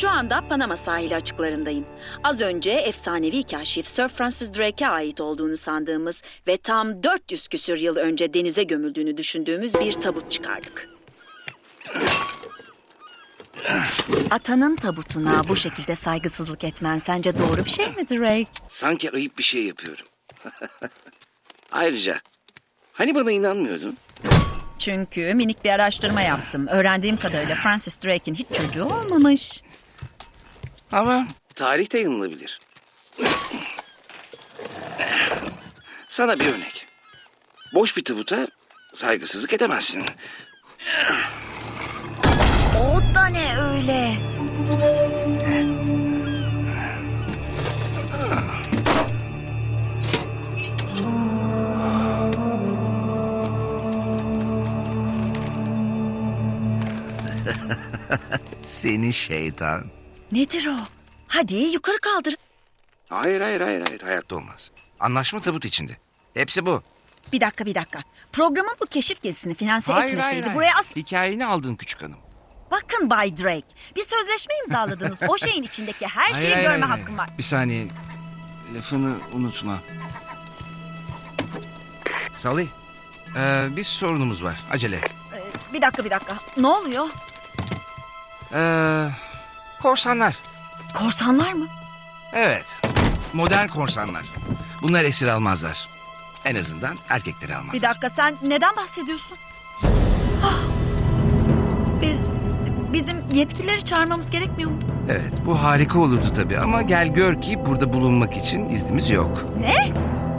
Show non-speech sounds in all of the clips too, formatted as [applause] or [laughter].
Şu anda Panama sahili açıklarındayım. Az önce efsanevi kaşif Sir Francis Drake'e ait olduğunu sandığımız ve tam 400 küsür yıl önce denize gömüldüğünü düşündüğümüz bir tabut çıkardık. Atanın tabutuna bu şekilde saygısızlık etmen sence doğru bir şey mi Drake? Sanki ayıp bir şey yapıyorum. [laughs] Ayrıca hani bana inanmıyordun? Çünkü minik bir araştırma yaptım. Öğrendiğim kadarıyla Francis Drake'in hiç çocuğu olmamış. Ama tarih de yanılabilir. Sana bir örnek. Boş bir tabuta saygısızlık edemezsin. O da ne öyle? Seni şeytan. Nedir o? Hadi yukarı kaldır. Hayır hayır hayır hayır hayatta olmaz. Anlaşma tabut içinde. Hepsi bu. Bir dakika bir dakika. Programın bu keşif gezisini finanse etmeseydi buraya as... Hikayeni aldın küçük hanım. Bakın Bay Drake. Bir sözleşme imzaladınız. o şeyin içindeki her şeyi Hayır, hayır, görme hayır, hakkım hayır. var. Bir saniye. Lafını unutma. Salih. Ee, bir sorunumuz var. Acele et. Ee, bir dakika bir dakika. Ne oluyor? Ee, korsanlar. Korsanlar mı? Evet. Modern korsanlar. Bunlar esir almazlar. En azından erkekleri almazlar. Bir dakika sen neden bahsediyorsun? Ah! Biz bizim yetkilileri çağırmamız gerekmiyor mu? Evet bu harika olurdu tabii ama gel gör ki burada bulunmak için iznimiz yok. Ne?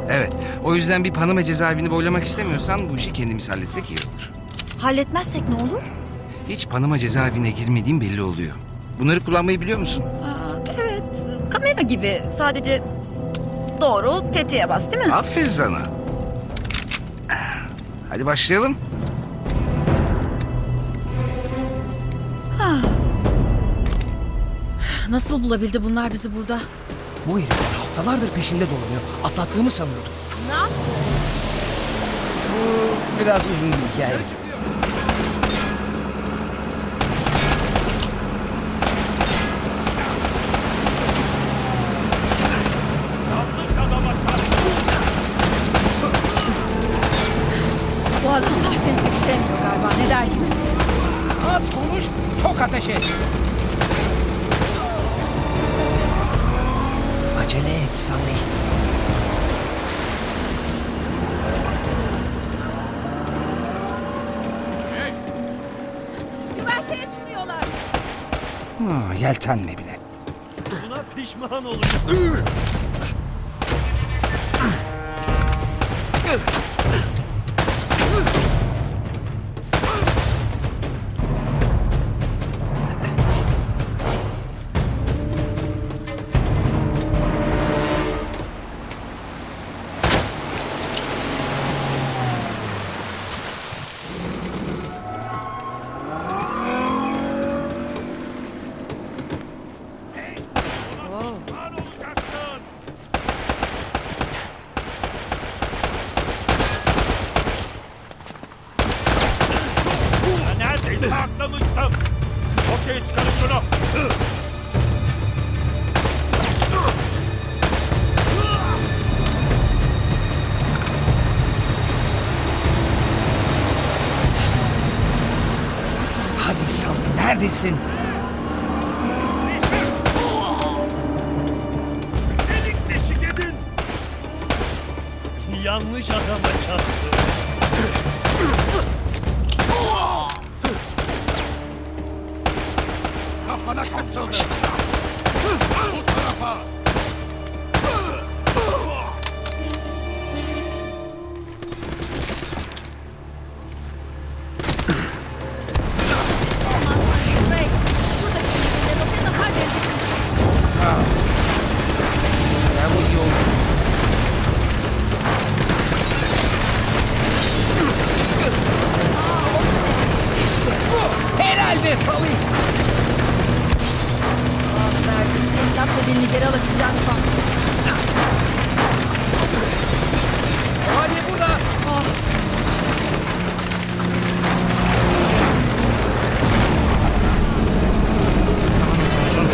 Evet o yüzden bir Panama cezaevini boylamak istemiyorsan bu işi kendimiz halletsek iyi olur. Halletmezsek ne olur? Hiç Panama cezaevine girmediğim belli oluyor. Bunları kullanmayı biliyor musun? Aa, evet. Kamera gibi. Sadece doğru tetiğe bas değil mi? Aferin sana. Hadi başlayalım. Nasıl bulabildi bunlar bizi burada? Bu herifler haftalardır peşinde dolanıyor. Atlattığımı sanıyordum. Ne yap? Bu biraz uzun bir hikaye. Bu adamlar seni pek sevmiyor galiba. Ne dersin? Az konuş, çok ateş et. Acele et Salih. Güverteye çıkmıyorlar. Ha, yeltenme bile. Buna pişman olacağım. Hadi Salih, neredesin? Delik deşik edin. Yanlış adama çarptı. Kafana katıldı. Bu tarafa. halde salayım. Allah verdim. Tek laf ve beni geri alacağım sandım. Hani burada? Ah. Olsun.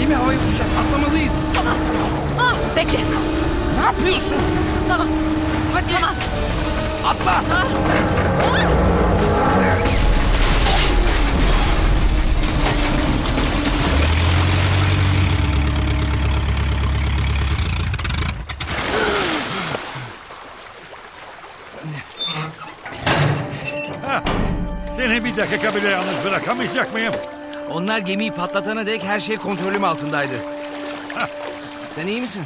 Gemi havaya uçacak. Atlamalıyız. Ah, ah, bekle. Ne yapıyorsun? Tamam. Hadi. Tamam. Atla. Ah. Burada. Dursun. dakika bile yalnız bırakamayacak mıyım? Onlar gemiyi patlatana dek her şey kontrolüm altındaydı. Sen iyi misin?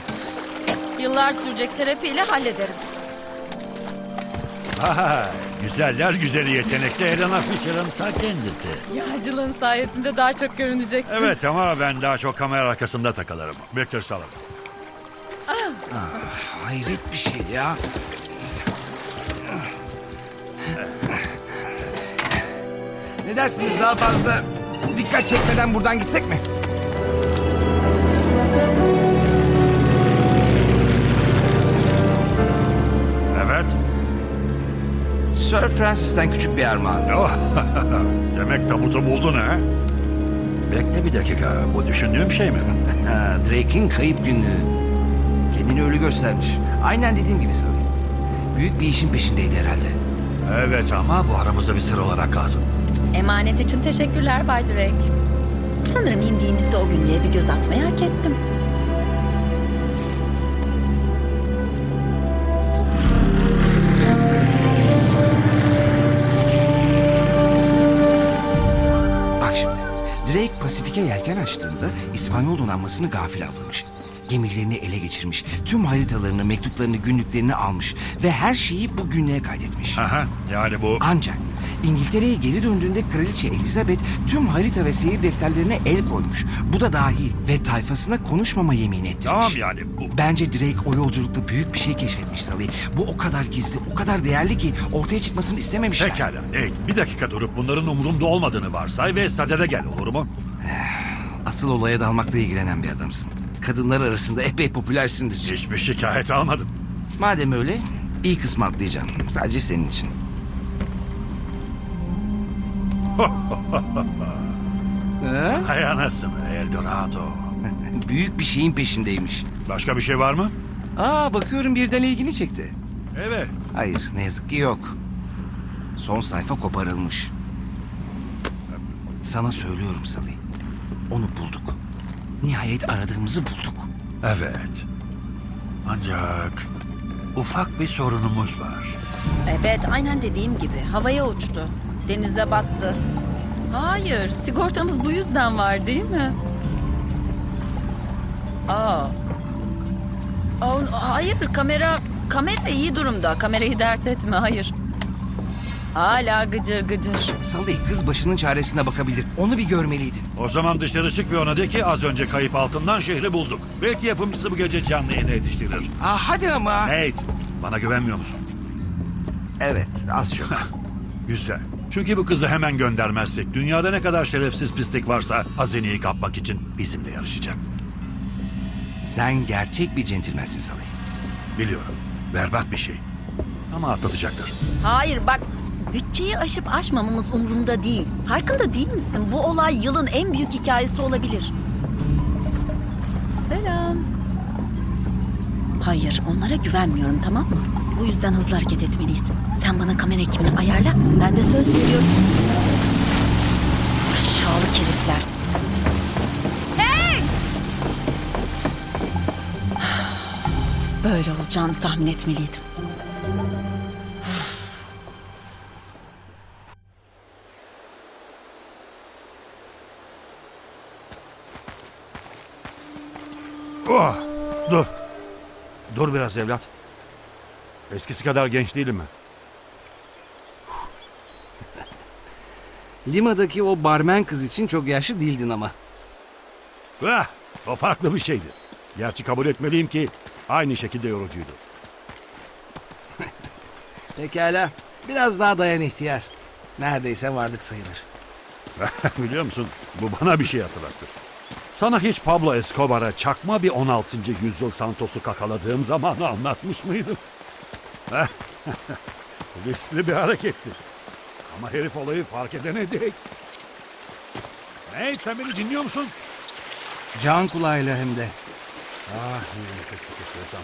Yıllar sürecek terapiyle hallederim. Ha, güzeller güzeli yetenekli Helena Fisher'ın ta kendisi. Yağcılığın sayesinde daha çok görüneceksin. Evet ama ben daha çok kamera arkasında takılırım. Victor Salım. Hayret bir şey ya. Ne dersiniz daha fazla dikkat çekmeden buradan gitsek mi? Evet. Sir Francis'ten küçük bir armağan. [laughs] Oh, Demek tabutu buldun ha? Bekle bir dakika. Bu düşündüğüm şey mi? Ha, Drake'in kayıp günlüğü. Kendini ölü göstermiş. Aynen dediğim gibi Savi. Büyük bir işin peşindeydi herhalde. Evet ama bu aramızda bir sır olarak kalsın. Emanet için teşekkürler Bay Drake. Sanırım indiğimizde o günlüğe bir göz atmayı hak ettim. Bak şimdi. Drake Pasifik'e yelken açtığında İspanyol donanmasını gafil avlamış. Gemilerini ele geçirmiş. Tüm haritalarını, mektuplarını, günlüklerini almış. Ve her şeyi bu günlüğe kaydetmiş. Aha, yani bu... Ancak İngiltere'ye geri döndüğünde Kraliçe Elizabeth tüm harita ve seyir defterlerine el koymuş. Bu da dahil ve tayfasına konuşmama yemin ettirmiş. Tamam yani bu... Bence Drake o yolculukta büyük bir şey keşfetmiş Salih. Bu o kadar gizli, o kadar değerli ki ortaya çıkmasını istememişler. Pekala. Nate, bir dakika durup bunların umurumda olmadığını varsay ve sadede gel olur mu? [sighs] Asıl olaya dalmakla ilgilenen bir adamsın. Kadınlar arasında epey popülersindir. Hiçbir şikayet almadım. Madem öyle, iyi kısmı atlayacağım. Sadece senin için. Ha? Hay anasını Eldorado. [laughs] Büyük bir şeyin peşindeymiş. Başka bir şey var mı? Aa bakıyorum birden ilgini çekti. Evet. Hayır ne yazık ki yok. Son sayfa koparılmış. Sana söylüyorum Salih. Onu bulduk. Nihayet aradığımızı bulduk. Evet. Ancak ufak bir sorunumuz var. Evet aynen dediğim gibi havaya uçtu. Denize battı. Hayır sigortamız bu yüzden var değil mi? Aa. Aa, hayır kamera kamera iyi durumda. Kamerayı dert etme hayır. Hala gıcır gıcır. Salih kız başının çaresine bakabilir. Onu bir görmeliydin. O zaman dışarı çık ve ona de ki az önce kayıp altından şehri bulduk. Belki yapımcısı bu gece canlı yayına yetiştirir. Aa hadi ama. Nate, bana güvenmiyor musun? Evet az çok. [laughs] Güzel. Çünkü bu kızı hemen göndermezsek dünyada ne kadar şerefsiz pislik varsa hazineyi kapmak için bizimle yarışacak. Sen gerçek bir centilmensin Salih. Biliyorum. Berbat bir şey. Ama atlatacaktır. Hayır bak bütçeyi aşıp aşmamamız umurumda değil. Farkında değil misin? Bu olay yılın en büyük hikayesi olabilir. Selam. Hayır onlara güvenmiyorum tamam mı? Bu yüzden hızlı hareket etmeliyiz. Sen bana kamera ekibini ayarla. Ben de söz veriyorum. Aşağılık herifler. Hey! [sighs] Böyle olacağını tahmin etmeliydim. Oh, dur. Dur biraz evlat. Eskisi kadar genç değilim ben. [laughs] Lima'daki o barmen kız için çok yaşlı değildin ama. Ah, o farklı bir şeydi. Gerçi kabul etmeliyim ki aynı şekilde yorucuydu. [laughs] Pekala. Biraz daha dayan ihtiyar. Neredeyse vardık sayılır. [laughs] Biliyor musun? Bu bana bir şey hatırlattı. Sana hiç Pablo Escobar'a çakma bir 16. yüzyıl Santos'u kakaladığım zamanı anlatmış mıydım? [laughs] Riskli bir hareketti. Ama herif olayı fark edene dek. Hey sen beni dinliyor musun? Can kulağıyla hem de. Ah ne nefes tutuyorsam.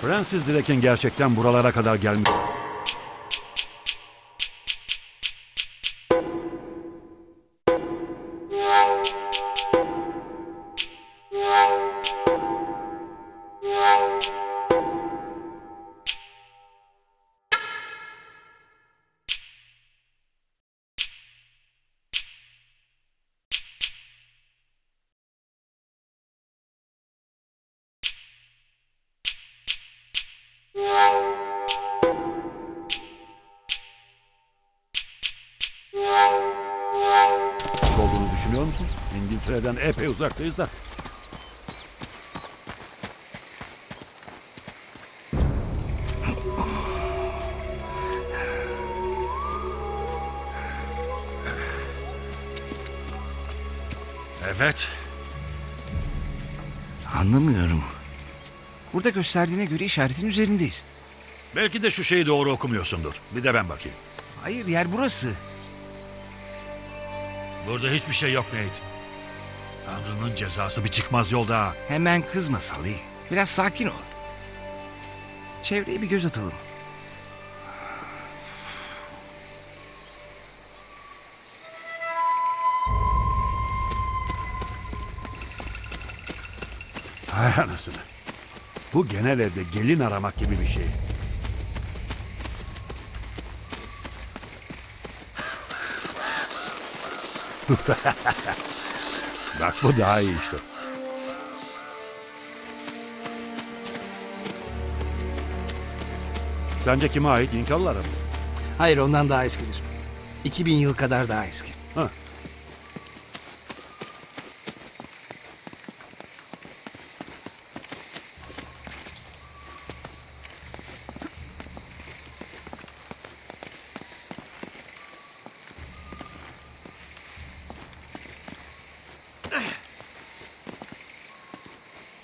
Francis Drake'in gerçekten buralara kadar gelmiş... İngiltere'den epey uzaktayız da. Evet. Anlamıyorum. Burada gösterdiğine göre işaretin üzerindeyiz. Belki de şu şeyi doğru okumuyorsundur. Bir de ben bakayım. Hayır yer burası. Burada hiçbir şey yok Nate. Tanrı'nın cezası bir çıkmaz yolda. Hemen kızma Salih. Biraz sakin ol. Çevreye bir göz atalım. Hay anasını. Bu genel evde gelin aramak gibi bir şey. [laughs] Bak bu daha iyi işte. Sence kime ait? İnkalılara mı? Hayır ondan daha eskidir. 2000 yıl kadar daha eski. Ha.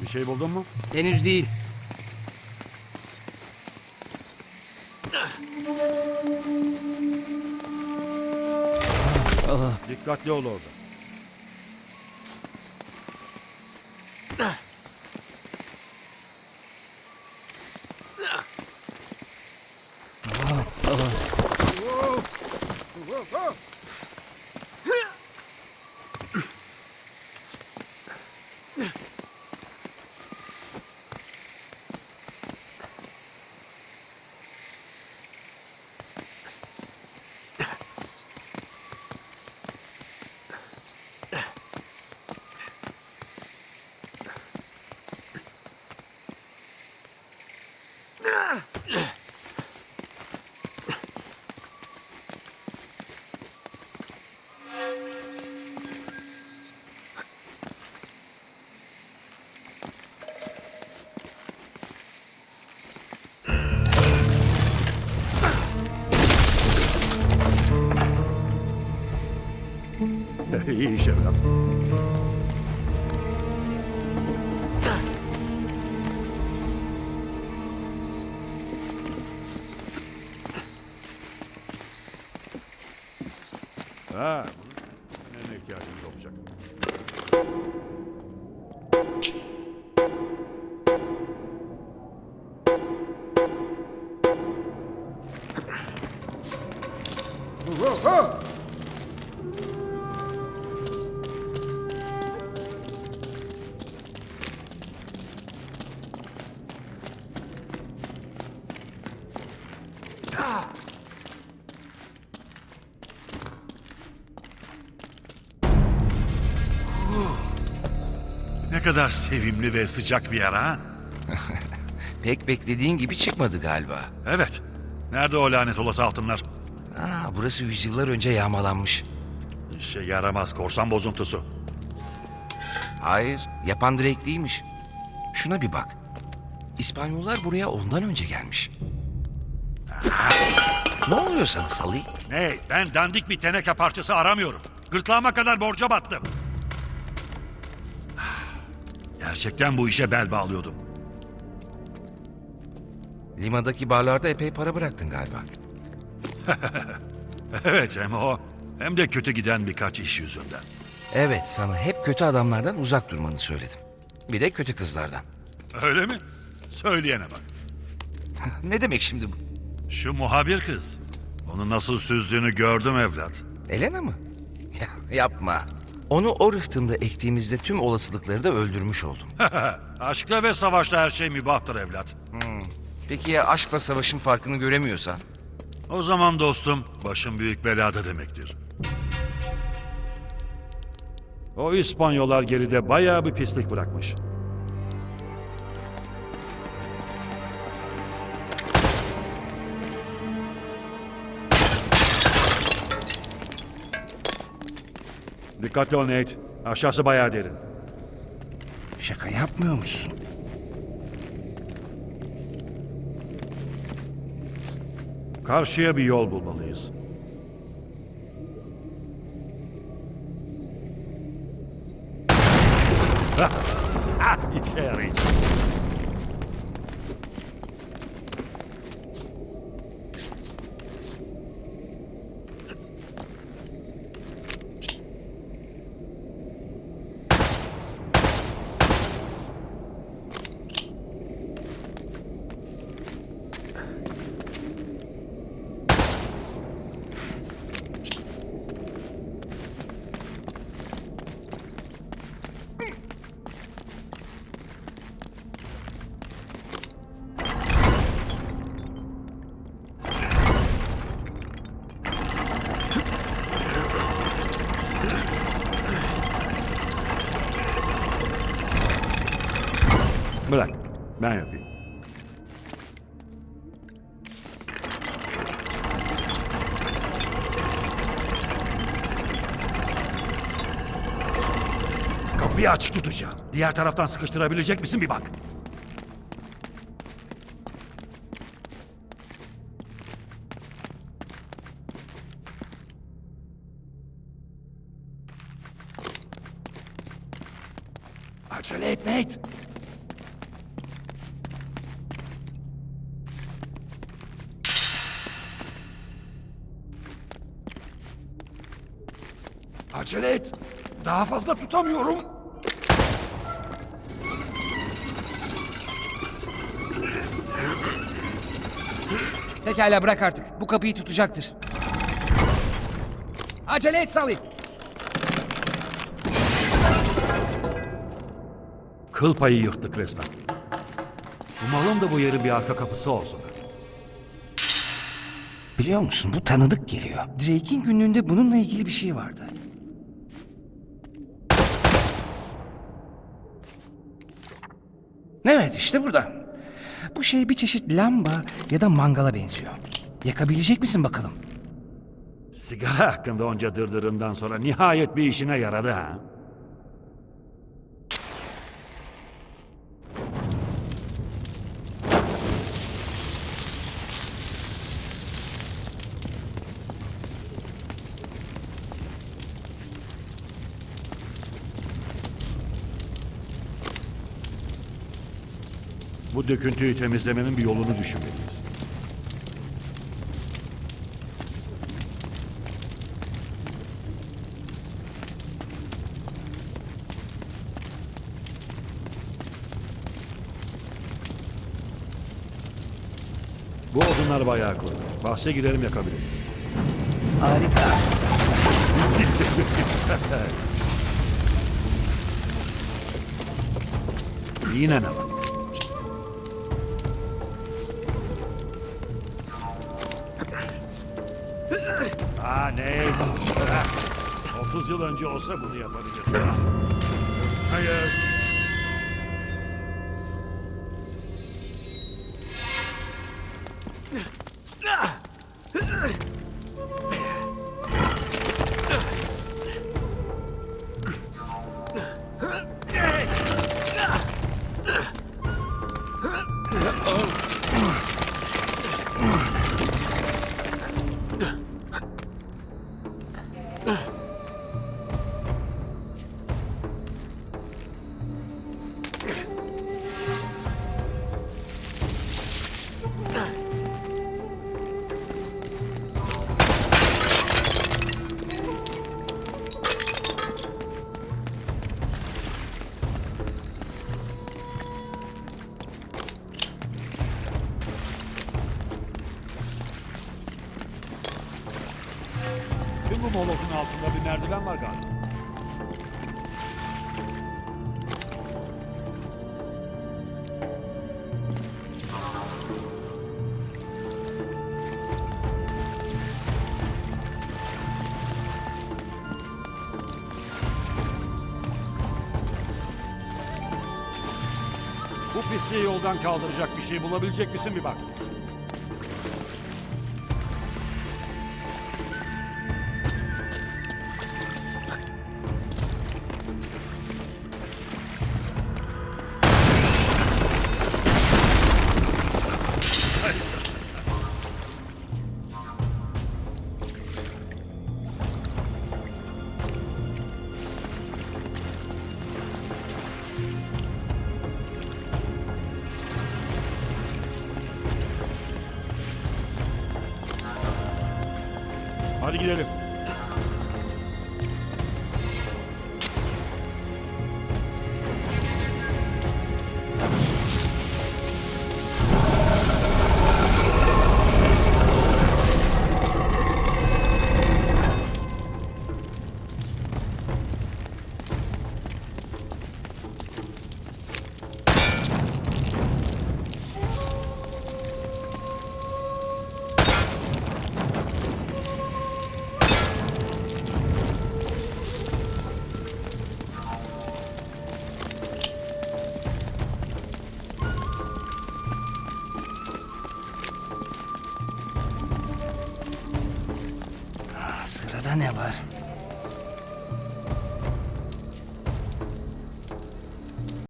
Bir şey buldun mu? Henüz değil. Dikkatli ol orada. İyi iş evlat. Ha, bunun ne olacak? Kadar sevimli ve sıcak bir yer ha? [laughs] Pek beklediğin gibi çıkmadı galiba. Evet. Nerede o lanet olası altınlar? Aa, burası yüzyıllar önce yağmalanmış. İşe yaramaz korsan bozuntusu. Hayır, yapan Drake değilmiş. Şuna bir bak. İspanyollar buraya ondan önce gelmiş. ne oluyor sana Salih? Ne? Ben dandik bir teneke parçası aramıyorum. Gırtlağıma kadar borca battım. Gerçekten bu işe bel bağlıyordum. Limadaki barlarda epey para bıraktın galiba. [laughs] Evet hem o hem de kötü giden birkaç iş yüzünden. Evet, sana hep kötü adamlardan uzak durmanı söyledim. Bir de kötü kızlardan. Öyle mi? Söyleyene bak. [laughs] Ne demek şimdi bu? Şu muhabir kız. Onu nasıl süzdüğünü gördüm evlat. Elena mı? Ya, yapma. Onu o rıhtımda ektiğimizde tüm olasılıkları da öldürmüş oldum. [laughs] Aşkla ve savaşta her şey mübahtır evlat. Peki ya aşkla savaşın farkını göremiyorsan? O zaman dostum başım büyük belada demektir. O İspanyollar geride bayağı bir pislik bırakmış. Dikkatli ol Nate. Aşağısı bayağı derin. Şaka yapmıyormuşsun. Karşıya bir yol bulmalıyız. Ah, işe yarayacak. Açık tutacağım. Diğer taraftan sıkıştırabilecek misin bir bak. Acele et Nate. Acele et. Daha fazla tutamıyorum. Pekala bırak artık. Bu kapıyı tutacaktır. Acele et Salih. Kıl payı yırttık resmen. Umalım da bu yerin bir arka kapısı olsun. Biliyor musun bu tanıdık geliyor. Drake'in günlüğünde bununla ilgili bir şey vardı. Evet işte burada. Bu şey bir çeşit lamba ya da mangala benziyor. Yakabilecek misin bakalım? Sigara hakkında onca dırdırından sonra nihayet bir işine yaradı ha. Bu döküntüyü temizlemenin bir yolunu düşünmeliyiz. Bu odunlar bayağı kuru. Bahse girelim yakabiliriz. Harika. [laughs] Yine ne var? Ne? 30 yıl önce olsa bunu yapabilirdim. Hayır. Altında bir merdiven var galiba. Bu pisliği yoldan kaldıracak bir şey bulabilecek misin bir bak.